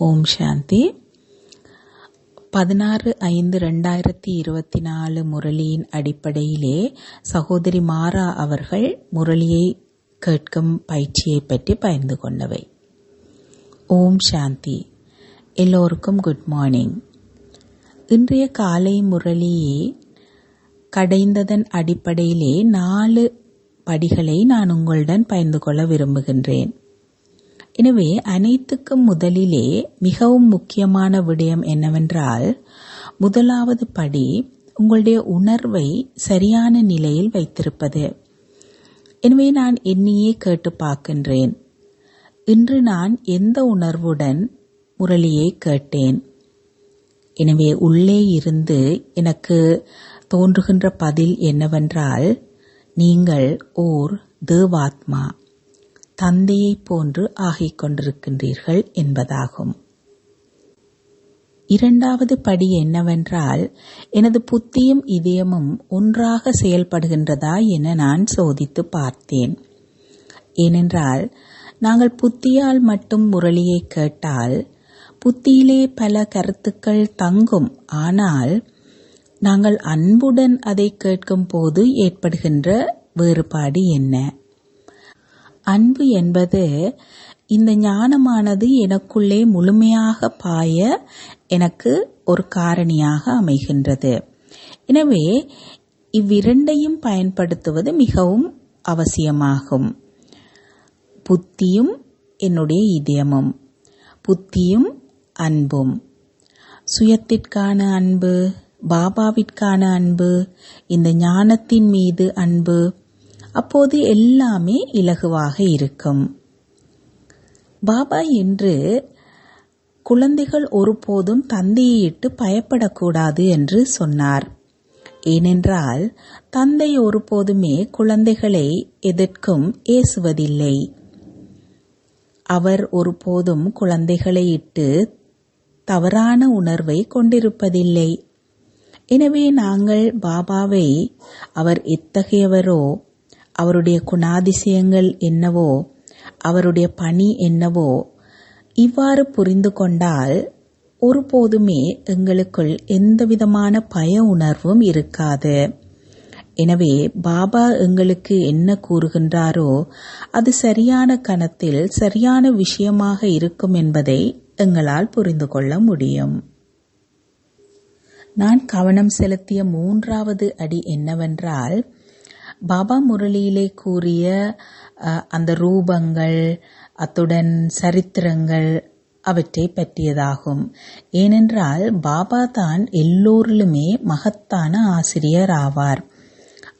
ஓம் சாந்தி. பதினாறு ஐந்து ரெண்டாயிரத்தி இருபத்தி நாலு முரளியின் அடிப்படையிலே சகோதரி மாரா அவர்கள் முரளியை கேட்கும் பயிற்சியை பற்றி பயந்து கொண்டவை. ஓம் சாந்தி. எல்லோருக்கும் குட் மார்னிங். இன்றைய காலை முரளியை கடைந்ததன் அடிப்படையிலே நாலு படிகளை நான் உங்களுடன் பயந்து கொள்ள விரும்புகின்றேன். எனவே அனைத்துக்கும் முதலிலே மிகவும் முக்கியமான விடயம் என்னவென்றால் முதலாவது படி உங்களுடைய உணர்வை சரியான நிலையில் வைத்திருப்பது. எனவே நான் என்னையே கேட்டு பார்க்கின்றேன். இன்று நான் எந்த உணர்வுடன் முரளியை கேட்டேன்? எனவே உள்ளே இருந்து எனக்கு தோன்றுகின்ற பதில் என்னவென்றால் நீங்கள் ஓர் தேவாத்மா. தந்தையைப் போன்று ஆகிக் கொண்டிருக்கின்றீர்கள் என்பதாகும். இரண்டாவது படி என்னவென்றால் எனது புத்தியும் இதயமும் ஒன்றாக செயல்படுகின்றதா என நான் சோதித்து பார்த்தேன். ஏனென்றால் நாங்கள் புத்தியால் மட்டும் முரளியை கேட்டால் புத்தியிலே பல கருத்துக்கள் தங்கும். ஆனால் நாங்கள் அன்புடன் அதை கேட்கும் போது ஏற்படுகின்ற வேறுபாடு என்ன? அன்பு என்பது இந்த ஞானமானது எனக்குள்ளே முழுமையாக பாய எனக்கு ஒரு காரணியாக அமைகின்றது. எனவே இவ்விரண்டையும் பயன்படுத்துவது மிகவும் அவசியமாகும். புத்தியும் என்னுடைய இதயமும் புத்தியும் அன்பும். சுயத்திற்கான அன்பு பாபாவிற்கான அன்பு இந்த ஞானத்தின் மீது அன்பு அப்போது எல்லாமே இலகுவாக இருக்கும். பாபா என்று குழந்தைகள் ஒருபோதும் தந்தையை இட்டு பயப்படக்கூடாது என்று சொன்னார். ஏனென்றால் தந்தை ஒருபோதுமே குழந்தைகளை எதற்கும் ஏசுவதில்லை. அவர் ஒருபோதும் குழந்தைகளை இட்டு தவறான உணர்வை கொண்டிருப்பதில்லை. எனவே நாங்கள் பாபாவை அவர் எத்தகையவரோ அவருடைய குணாதிசயங்கள் என்னவோ அவருடைய பணி என்னவோ இவ்வாறு புரிந்து கொண்டால் ஒருபோதுமே எங்களுக்குள் எந்தவிதமான பய உணர்வும் இருக்காது. எனவே பாபா எங்களுக்கு என்ன கூறுகின்றாரோ அது சரியான கணத்தில் சரியான விஷயமாக இருக்கும் என்பதை எங்களால் புரிந்து கொள்ள முடியும். நான் கவனம் செலுத்திய மூன்றாவது அடி என்னவென்றால் பாபா முரளியிலே கூறிய அந்த ரூபங்கள் அத்துடன் சரித்திரங்கள் அவற்றை பற்றியதாகும். ஏனென்றால் பாபா தான் எல்லோரிலுமே மகத்தான ஆசிரியர் ஆவார்.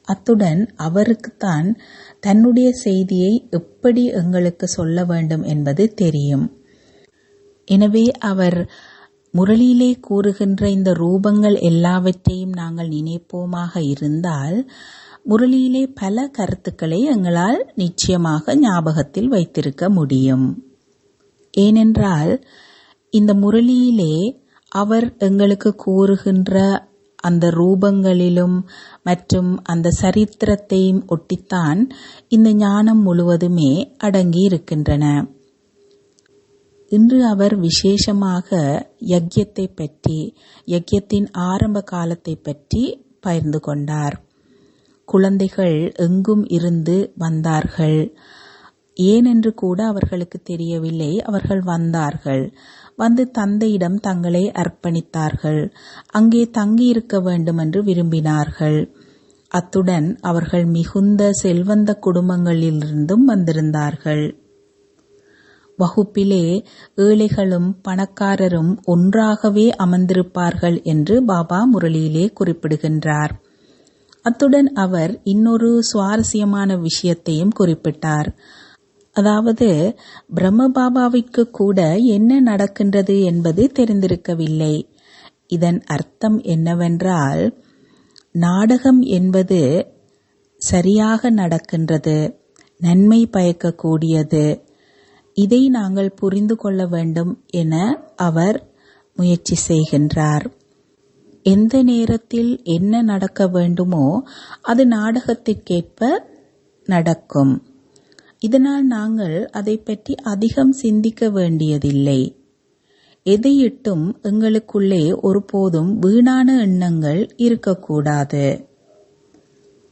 அத்துடன் அவருக்குத்தான் தன்னுடைய செய்தியை எப்படி எங்களுக்கு சொல்ல வேண்டும் என்பது தெரியும். எனவே அவர் முரளியிலே கூறுகின்ற இந்த ரூபங்கள் எல்லாவற்றையும் நாங்கள் நினைப்போமாக இருந்தால் முரளியிலே பல கருத்துக்களை எங்களால் நிச்சயமாக ஞாபகத்தில் வைத்திருக்க முடியும். ஏனென்றால் இந்த முரளியிலே அவர் எங்களுக்கு கூறுகின்ற அந்த ரூபங்களிலும் மற்றும் அந்த சரித்திரத்தையும் ஒட்டித்தான் இந்த ஞானம் முழுவதுமே அடங்கி இருக்கின்றன. இன்று அவர் விசேஷமாக யக்யத்தை பற்றி யக்யத்தின் ஆரம்ப காலத்தை பற்றி பகிர்ந்து கொண்டார். குழந்தைகள் எங்கும் இருந்து வந்தார்கள். ஏனென்று கூட அவர்களுக்கு தெரியவில்லை. அவர்கள் வந்தார்கள். வந்து தந்தையிடம் தங்களை அர்ப்பணித்தார்கள். அங்கே தங்கியிருக்க வேண்டும் என்று விரும்பினார்கள். அத்துடன் அவர்கள் மிகுந்த செல்வந்த குடும்பங்களிலிருந்தும் வந்திருந்தார்கள். வகுப்பிலே ஏழைகளும் பணக்காரரும் ஒன்றாகவே அமர்ந்திருப்பார்கள் என்று பாபா முரளியிலே குறிப்பிடுகின்றார். அத்துடன் அவர் இன்னொரு சுவாரஸ்யமான விஷயத்தையும் குறிப்பிட்டார். அதாவது பிரம்மபாபாவிற்கு கூட என்ன நடக்கின்றது என்பது தெரிந்திருக்கவில்லை. இதன் அர்த்தம் என்னவென்றால் நாடகம் என்பது சரியாக நடக்கின்றது நன்மை பயக்கக்கூடியது. இதை நாங்கள் புரிந்து கொள்ள வேண்டும் என அவர் முயற்சி செய்கின்றார். எந்த நேரத்தில் என்ன நடக்க வேண்டுமோ அது நாடகத்திற்கேற்ப நடக்கும். இதனால் நாங்கள் அதை பற்றி அதிகம் சிந்திக்க வேண்டியதில்லை. எதையிட்டும் எங்களுக்குள்ளே ஒருபோதும் வீணான எண்ணங்கள் இருக்கக்கூடாது.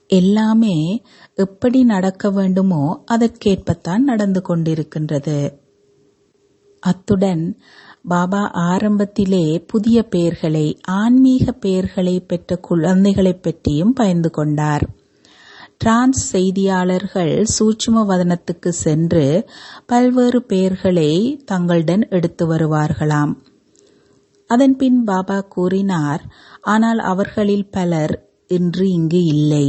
எல்லாமே எப்படி நடக்க வேண்டுமோ அதற்கேற்பத்தான் நடந்து கொண்டிருக்கின்றது. அத்துடன் பாபா ஆரம்பத்திலே புதிய பெயர்களை ஆன்மீக பெயர்களை பெற்ற குழந்தைகளை பற்றியும் பயந்து கொண்டார். டிரான்ஸ் செய்தியாளர்கள் சூட்சும வதனத்துக்கு சென்று பல்வேறு பெயர்களை தங்களுடன் எடுத்து வருவார்களாம். அதன்பின் பாபா கூறினார் ஆனால் அவர்களில் பலர் இன்று இங்கு இல்லை.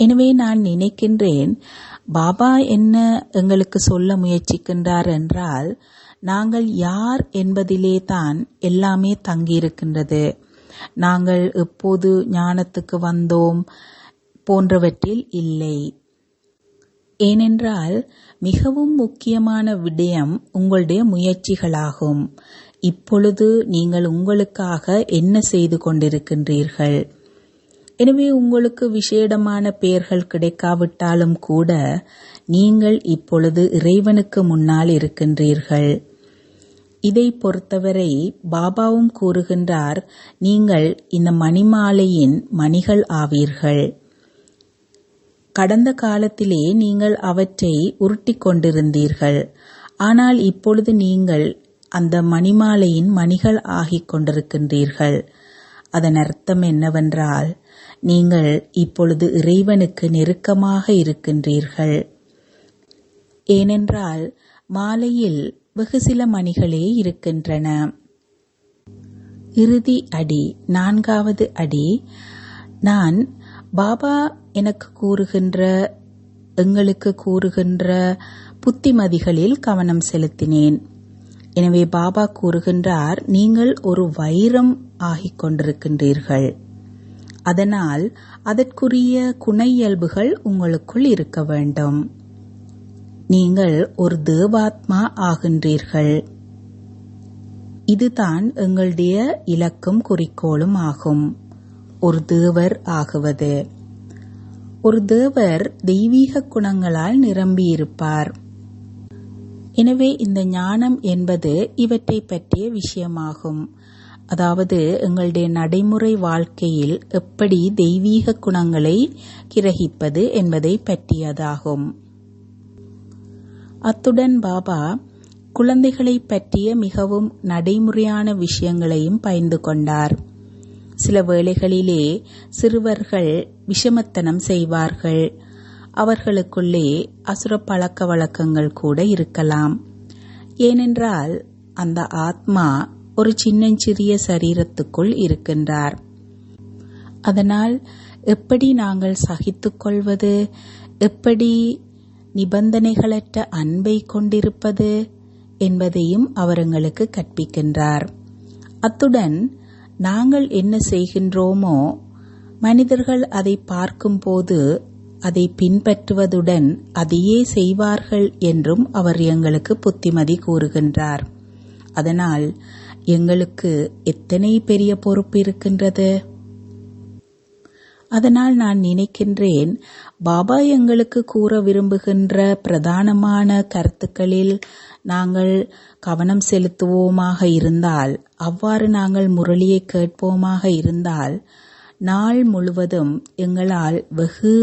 எனவே நான் நினைக்கின்றேன் பாபா என்ன எங்களுக்கு சொல்ல முயற்சிக்கின்றார் என்றால் நாங்கள் யார் என்பதிலே தான் எல்லாமே தங்கியிருக்கின்றது. நாங்கள் எப்போது ஞானத்துக்கு வந்தோம் போன்றவற்றில் இல்லை. ஏனென்றால் மிகவும் முக்கியமான விடயம் உங்களுடைய முயற்சிகளாகும். இப்பொழுது நீங்கள் உங்களுக்காக என்ன செய்து கொண்டிருக்கின்றீர்கள்? எனவே உங்களுக்கு விசேடமான பெயர்கள் கிடைக்காவிட்டாலும் கூட நீங்கள் இப்பொழுது இறைவனுக்கு முன்னால் இருக்கின்றீர்கள். இதை பொறுத்தவரை பாபாவும் கூறுகின்றார் நீங்கள் இந்த மணிமாலையின் மணிகள் ஆவீர்கள். கடந்த காலத்திலே நீங்கள் அவற்றை உருட்டிக் கொண்டிருந்தீர்கள். ஆனால் இப்பொழுது நீங்கள் அந்த மணிமாலையின் மணிகள் ஆகிக் கொண்டிருக்கின்றீர்கள். அதன் அர்த்தம் என்னவென்றால் நீங்கள் இப்பொழுது இறைவனுக்கு நெருக்கமாக இருக்கின்றீர்கள். ஏனென்றால் மாலையில் வெகு சில மணிகளே இருக்கின்றன. இறுதி அடி நான்காவது அடி நான் பாபா எனக்கு கூறுகின்ற எங்களுக்கு கூறுகின்ற புத்திமதிகளில் கவனம் செலுத்தினேன். எனவே பாபா கூறுகின்றார் நீங்கள் ஒரு வைரம் ஆகிக் கொண்டிருக்கின்றீர்கள். அதனால் அதற்குரிய குண இயல்புகள் உங்களுக்குள் இருக்க வேண்டும். நீங்கள் ஒரு தேவாத்மா ஆகின்றீர்கள். இதுதான் எங்களுடைய இலக்கும் குறிக்கோளும் ஆகும். ஒரு தேவர் ஆகுவது. ஒரு தேவர் தெய்வீக குணங்களால் நிரம்பியிருப்பார். எனவே இந்த ஞானம் என்பது இவற்றை பற்றிய விஷயமாகும். அதாவது எங்களுடைய நடைமுறை வாழ்க்கையில் எப்படி தெய்வீக குணங்களை கிரகிப்பது என்பதை பற்றியதாகும். அத்துடன் பாபா குழந்தைகளை பற்றிய மிகவும் நடைமுறையான விஷயங்களையும் பயந்து கொண்டார். சில வேளைகளிலே சிறுவர்கள் விஷமத்தனம் செய்வார்கள். அவர்களுக்குள்ளே அசுர பழக்க வழக்கங்கள் கூட இருக்கலாம். ஏனென்றால் அந்த ஆத்மா ஒரு சின்னஞ்சிறிய சரீரத்துக்குள் இருக்கின்றார். அதனால் எப்படி நாங்கள் சகித்துக்கொள்வது எப்படி நிபந்தனைகளற்ற அன்பை கொண்டிருப்பது? என்பதையும் அவர் எங்களுக்கு கற்பிக்கின்றார். அத்துடன் நாங்கள் என்ன செய்கின்றோமோ மனிதர்கள் அதை பார்க்கும்போது அதை பின்பற்றுவதுடன் அதையே செய்வார்கள் என்றும் அவர் எங்களுக்கு புத்திமதி கூறுகின்றார். அதனால் எங்களுக்கு எத்தனை பெரிய பொறுப்பு இருக்கின்றது? அதனால் நான் நினைக்கின்றேன் பாபா எங்களுக்கு கூற விரும்புகின்ற பிரதானமான கருத்துக்களில் நாங்கள் கவனம் செலுத்துவோமாக இருந்தால் அவ்வாறு நாங்கள் முரளியை கேட்போமாக இருந்தால் நாள் முழுவதும் எங்களால் வெகு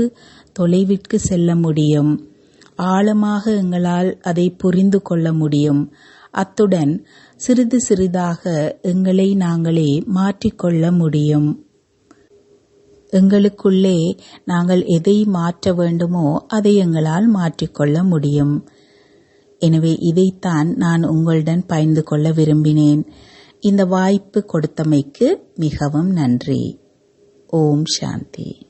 தொலைவிற்கு செல்ல முடியும். ஆழமாக எங்களால் அதை புரிந்து கொள்ள முடியும். அத்துடன் சிறிது சிறிதாக எங்களை நாங்களே மாற்றிக்கொள்ள முடியும். எங்களுக்குள்ளே நாங்கள் எதை மாற்ற வேண்டுமோ அதை எங்களால் மாற்றிக்கொள்ள முடியும். எனவே இதைத்தான் நான் உங்களுடன் பகிர்ந்து கொள்ள விரும்பினேன். இந்த வாய்ப்பு கொடுத்தமைக்கு மிகவும் நன்றி. ஓம் சாந்தி.